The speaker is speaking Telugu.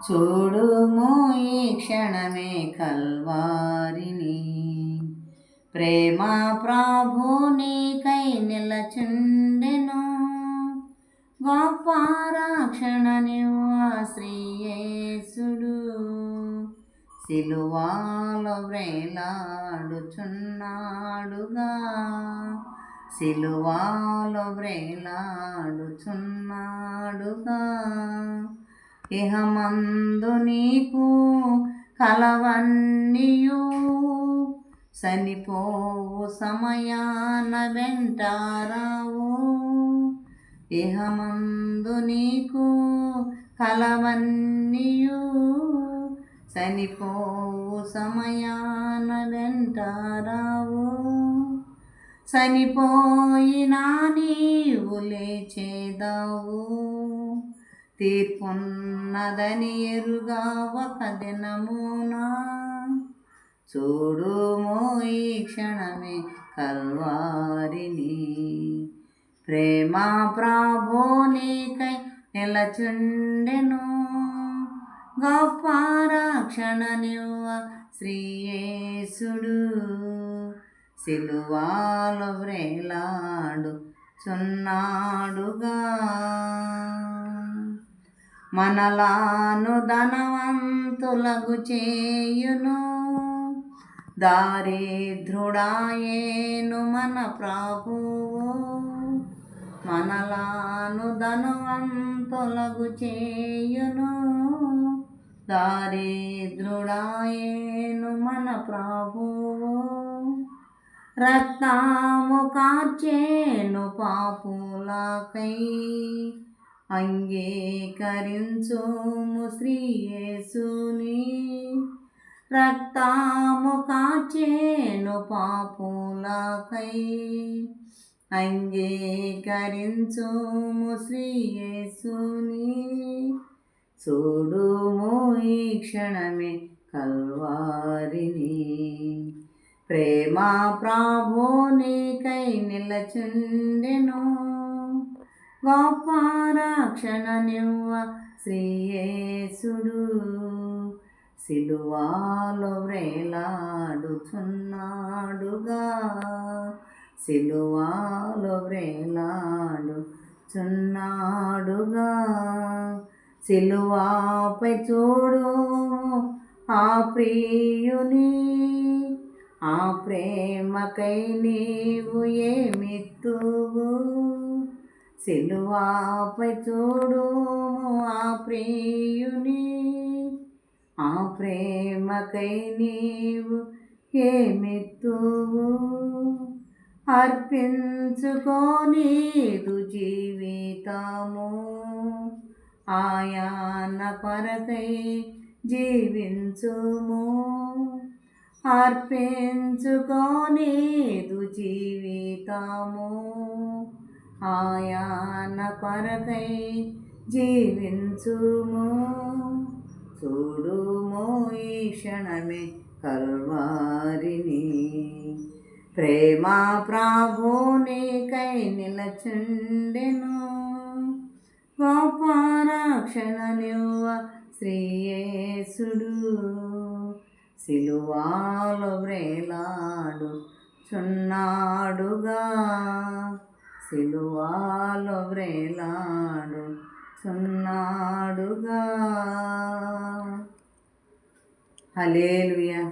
చూడుము ఈ క్షణమే కల్వారిని. ప్రేమ ప్రభునికై నిలచుండెను. గొప్ప రక్షణ శ్రీయేసుడు. సిలువాలో వ్రేలాడుచున్నాడుగా. సిలువాలో వ్రేలాడుచున్నాడుగా. ఇహమందు నీకు కలవన్నీయు. చనిపోవు సమయాన వెంటారావు. ఇహమందు నీకు కలవన్నీయు. చనిపోవు సమయాన వెంటారావు. చనిపోయినా నీవు లేచేదావు. తీర్పున్నదని ఎరుగా ఒక దినమునా చూడుమో ఈ క్షణమే కల్వారిని. ప్రేమ ప్రాభోనికై నిలచుండెను. గొప్ప రక్షణ నివ్వ శ్రీయేసుడు. సిలువాలో వ్రేలాడు చున్నాడుగా మనలాను ధనవంతులగు చేయును దారిద్రుడాయేను మన ప్రభువు. మనలాను ధనవంతులగు చేయును దారిద్రుడాయేను మన ప్రభువు. రత్నాము కాచేను పాపులకై అంగీకరించుము శ్రీయేసుని రక్తాము కాచేను పాపులకై. అంగీకరించుము శ్రీయేసుని చూడుము ఈ క్షణమే కల్వారిని. ప్రేమ ప్రాభోనికై నిలచుండెను. గొప్ప నివ్వ శ్రీయేసుడు. సిలువాలో వ్రేలాడుచున్నాడుగా. సిలువాలో వ్రేలాడుచున్నాడుగా. సిలువాపై చూడు ఆ ప్రియుని. ఆ ప్రేమకై నీవు ఏమిత్తువు? సెలువాపై చూడు ఆ ప్రియుని. ఆ ప్రేమకై నీవు ఏమెత్తువు? అర్పించుకోనీదు జీవితము. ఆయాన పరకై జీవించుము. అర్పించుకోనీదు జీవితము. ఆయాన పరకై జీవించుము. చూడుమో ఈ క్షణమే కల్వారిని. ప్రేమ ప్రాభోనికై నిలచుండెను. గోపారాక్షణ నివ్వ శ్రీయేసుడు. సిలువాలో వ్రేలాడు చున్నాడుగా సిలువాలో వ్రేలాడు చున్నాడుగా హలేలుయా